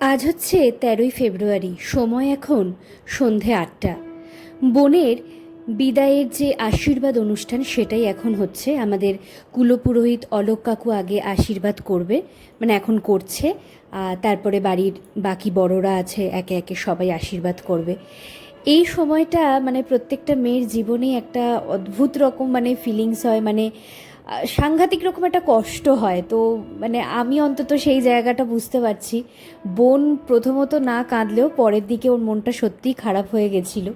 আজ হচ্ছে তেরোই ফেব্রুয়ারি, সময় এখন সন্ধে আটটা। বোনের বিদায়ের যে আশীর্বাদ অনুষ্ঠান, সেটাই এখন হচ্ছে আমাদের কুলপুরোহিত অলোক কাকু আগে আশীর্বাদ করবে মানে এখন করছে তারপরে বাড়ির বাকি বড়রা আছে, একে একে সবাই আশীর্বাদ করবে। এই সময়টা মানে প্রত্যেকটা মেয়ের জীবনেই একটা অদ্ভুত রকম মানে ফিলিংস হয় মানে সাংঘাতিক রকম একটা কষ্ট হয়। তো মানে আমি অন্তত সেই জায়গাটা বুঝতে পারছি। বোন প্রথমত না কাঁদলেও পরের দিকে ওর মনটা সত্যিই খারাপ হয়ে গেছিল।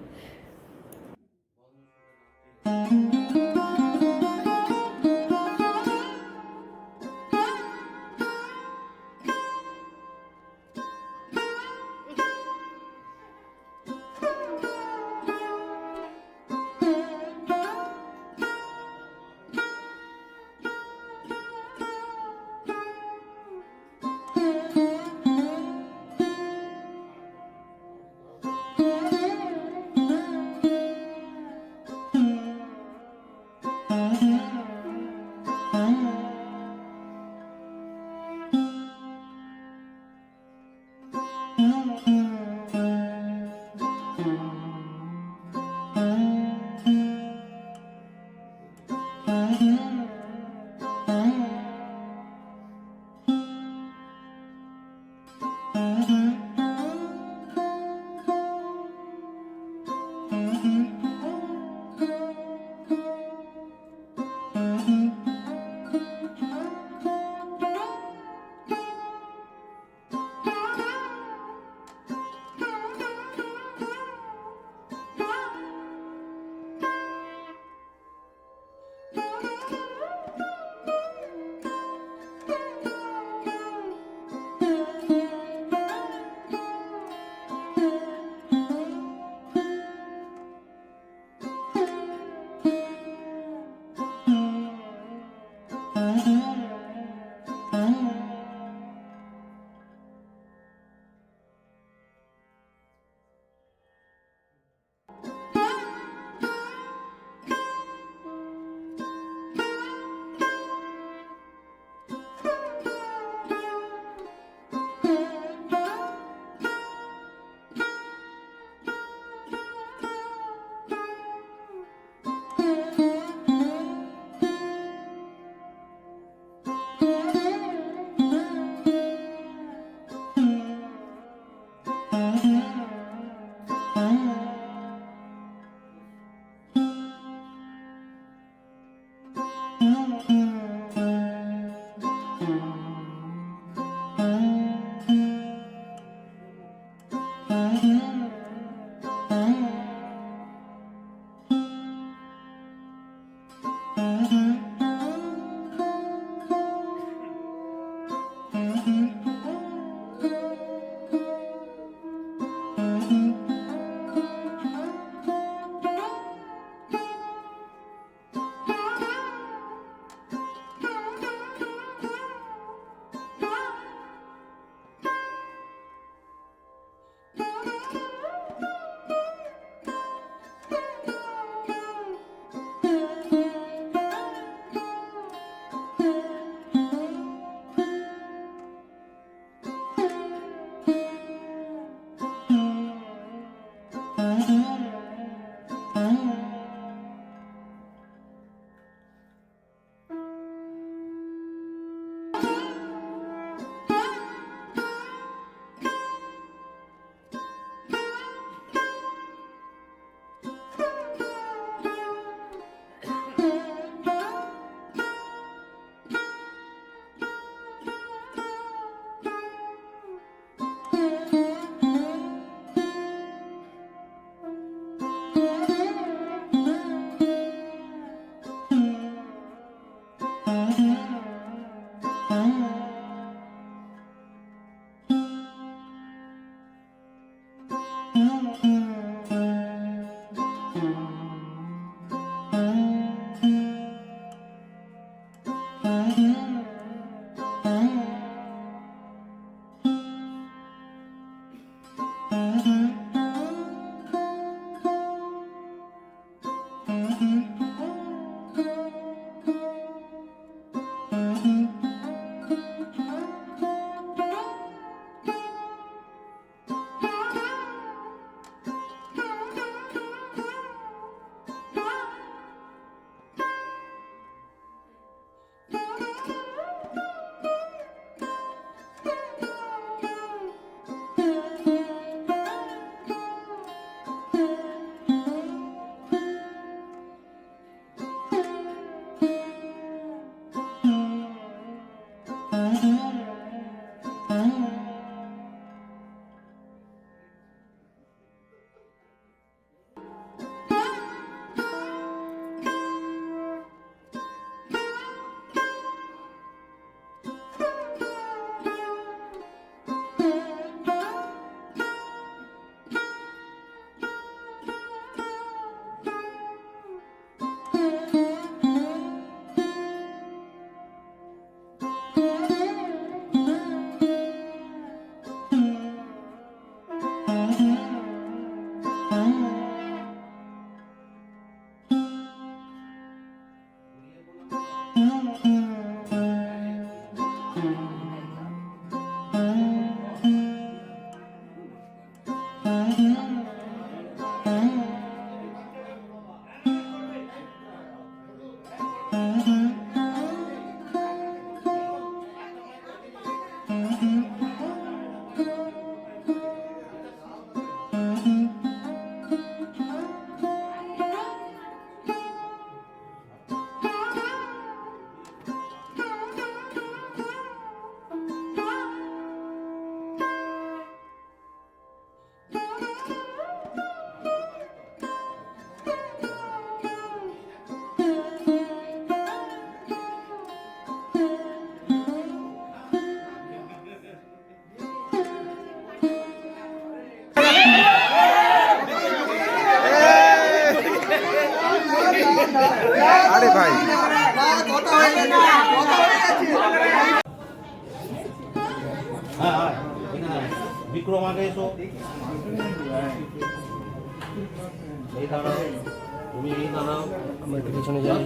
বিক্রম আগে এসো। এই দাঁড়াও। তুমি এই দাঁড়াও। আমরা একটু পিছনে যাই।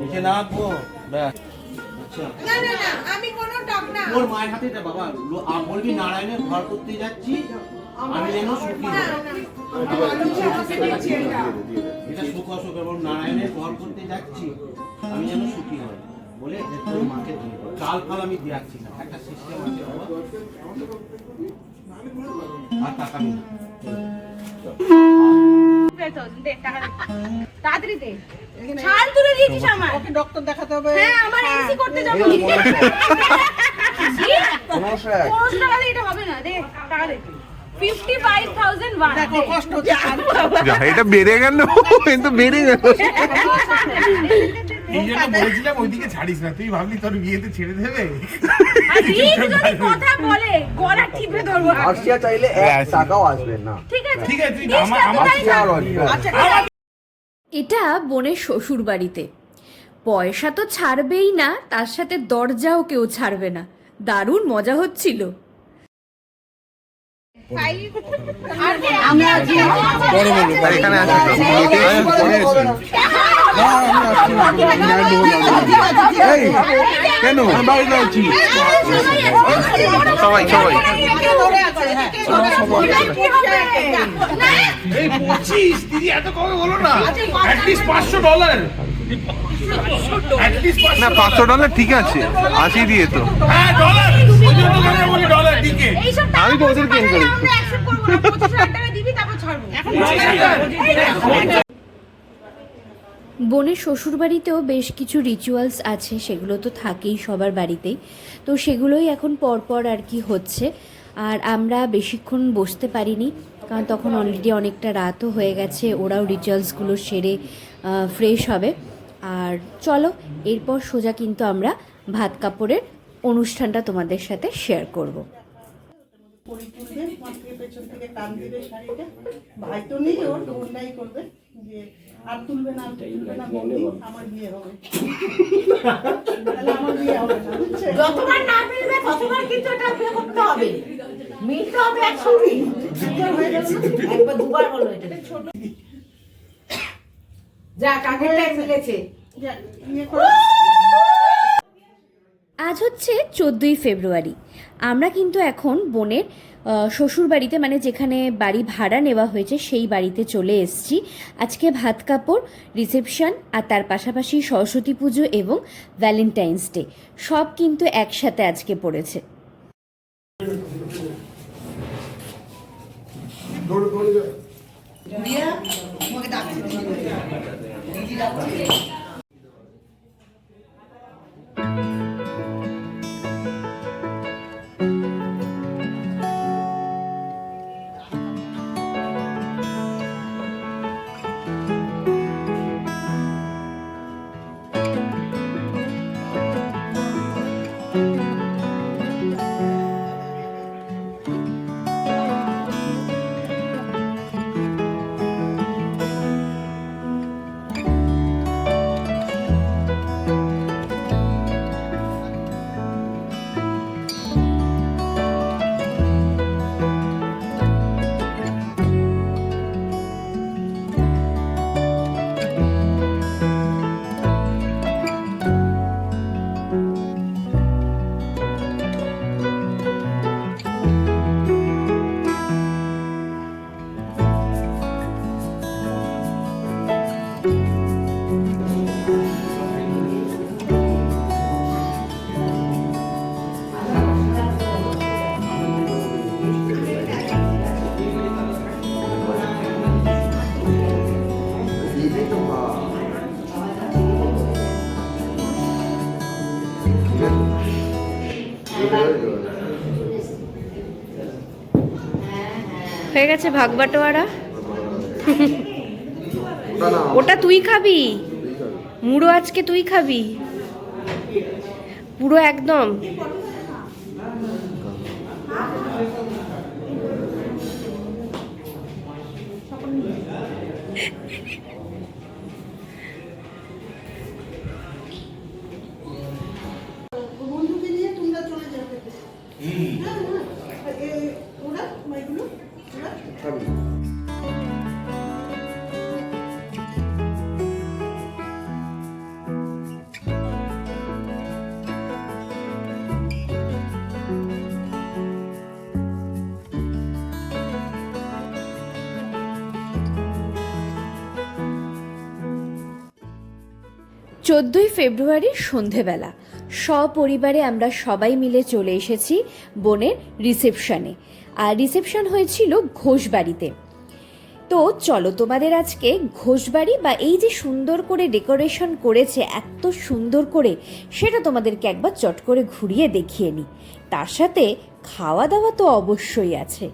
নিচে নামবো। ব্যাস। আচ্ছা। না না না আমি কোনো না। মায়ের হাতে দে বাবা। বলবি নারায়ণের ঘর করতে যাচ্ছি। আমি যেন সুখী হই। এটা সুখ অসুখ এবং নারায়ণের ঘর করতে যাচ্ছি। আমি যেন সুখী হই। বলে তোর মাকে। চাল ফাল আমি দিয়াচ্ছি না। একটা সিস্টেম আছে। তাড়াতাড়ি দে ছাল তুলে দিয়েছিস আমার ওকে ডক্টর দেখাতে হবে হ্যাঁ আমার এসি করতে যাব না দে টাকা দে এটা বেড়ে গেল কিন্তু বেড়ে গেল। এই জন্য বলেছিলাম ওইদিকে ছাড়িস না। তুই ভাবলি তোর বিয়েতে ছেড়ে দেবে? কথা বলে গলা টিপে ধরবো। আরসিয়া চাইলে এক টাকাও আসবে না। ঠিক আছে। ঠিক আছে আমার আমার কোথায় আরসিয়া আর যাব? আসবে এটা বোনের শ্বশুর বাড়িতে। পয়সা তো ছাড়বেই না তার সাথে দরজাও কেউ ছাড়বে না। দারুণ মজা হচ্ছিল। আর কে? আমি আছি। কেন সবাই সবাই কি এই পঁচিশ দিদি এত কমে বলো না অ্যাটলিস্ট পাঁচশো ডলার অ্যাটলিস্ট না পাঁচশো ডলার ঠিক আছে আশি দিয়ে তো আমি ডলার ওই জন্য তো বোনের শ্বশুরবাড়িতেও বেশ কিছু রিচুয়ালস আছে, সেগুলো তো থাকেই সবার বাড়িতেই তো সেগুলোই এখন পরপর আর কি হচ্ছে। আর আমরা বেশিক্ষণ বসতে পারিনি, কারণ তখন অলরেডি অনেকটা রাতও হয়ে গেছে, ওরাও রিচুয়ালসগুলো সেরে ফ্রেশ হবে। আর চলো, এরপর সোজা কিন্তু আমরা ভাত কাপড়ের অনুষ্ঠানটা তোমাদের সাথে শেয়ার করব। ভাই তো নেই ওর করবে। যে আর তুলবে না তুলবে না বৌদি আমার বিয়ে হবে। তাহলে আমার বিয়ে হবে না বুঝছে? যতবার না মিলবে ততবার কিন্তু এটা বিয়ে করতে হবে। মিলতে হবে একসঙ্গে। একবার দুবার হলো এটা। যা কাকে টাইম মিলেছে। ইয়ে করে হচ্ছে চোদ্দোই ফেব্রুয়ারি। আমরা কিন্তু এখন বোনের শ্বশুর বাড়িতে মানে যেখানে বাড়ি ভাড়া নেওয়া হয়েছে, সেই বাড়িতে চলে এসেছি। আজকে ভাত কাপড়, রিসেপশন আর তার পাশাপাশি সরস্বতী পুজো এবং ভ্যালেন্টাইন্স ডে, সব কিন্তু একসাথে আজকে পড়েছে। হয়ে গেছে ভাগ বাটোয়ারা ওটা তুই খাবি? মুড়ো আজকে তুই খাবি? পুরো একদম। চোদ্দোই ফেব্রুয়ারির সন্ধেবেলা। সপরিবারে আমরা সবাই মিলে চলে এসেছি বোনের রিসেপশনে। আর রিসেপশন হয়েছিল ঘোষবাড়িতে। তো চলো তোমাদের আজকে ঘোষবাড়ি বা এই যে সুন্দর করে ডেকোরেশন করেছে, এত সুন্দর করে, সেটা তোমাদেরকে একবার চট করে ঘুরিয়ে দেখিয়ে নিই তার সাথে খাওয়া দাওয়া তো অবশ্যই আছে।